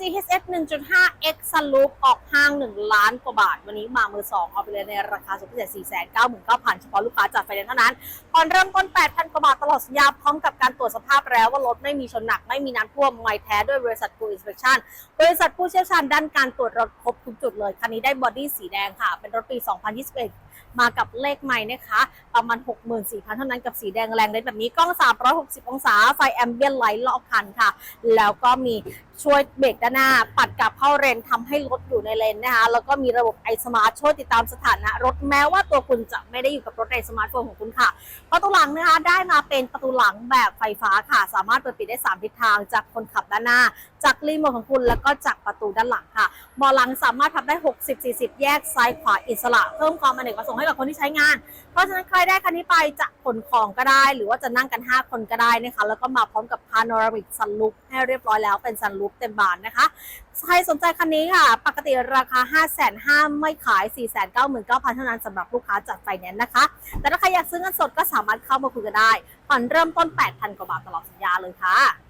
GHS 1.5 X Sunroof ออกห้าง 1 ล้านกว่าบาท วันนี้มามือ 2 เอาไปเลยในราคาสุดพิเศษ499,000 เฉพาะลูกค้าจากไฟแนนซ์เท่านั้นผ่อนเริ่มต้น 8,000 กว่าบาทตลอดสัญญาพร้อมกับการตรวจสภาพแล้วว่ารถไม่มีชนหนัก ไม่มีน้ำท่วมไม่แท้ด้วยบริษัท Full Inspection บริษัทผู้เชี่ยวชาญด้านการตรวจรถครบทุกจุดเลย คันนี้ได้บอดี้สีแดงค่ะ เป็นรถปี 2021มากับเลขใหม่นะคะ ประมาณ 64,000 เท่านั้นกับสีแดงแรงเลยแบบนี้กล้อง 360 องศา ไฟแอมเบียนไลท์รอบคันค่ะ แล้วก็มีช่วยเบรกด้านหน้า ปัดกลับเข้าเลนทำให้รถอยู่ในเลนนะคะ แล้วก็มีระบบไอสมาร์ทช่วยติดตามสถานะรถแม้ว่าตัวคุณจะไม่ได้อยู่กับรถในสมาร์ทโฟนของคุณค่ะ ประตูหลังนะคะได้มาเป็นประตูหลังแบบไฟฟ้าค่ะ สามารถเปิดปิดได้ 3 ทิศทางจากคนขับด้านหน้า จากรีโมทของคุณแล้วก็จากประตูด้านหลังค่ะเบาะหลังสามารถทับได้ 60-40 แยกซ้ายขวาอิสระ เพิ่มความอเนกประสงค์ให้กับคนที่ใช้งาน เพราะฉะนั้นใครได้คันนี้ไปจะขนของก็ได้ หรือว่าจะนั่งกัน 5 คนก็ได้นะคะ แล้วก็มาพร้อมกับ Panoramic Sunroof ให้เรียบร้อยแล้วเป็น Sunroof เต็มบานนะคะใครสนใจคันนี้ค่ะ ปกติราคา 5 5 0 0 0ไม่ขาย 4 9 9 0 0 0 เท่านั้นสำหรับลูกค้าจัดไฟแนนซ์นะคะ แต่ถ้าใครอยากซื้อเงินสดก็สามารถเข้ามาคุยกันได้ผ่อนเริ่มต้น 8,000 กว่าบาทตลอดสัญญาเลยค่ะ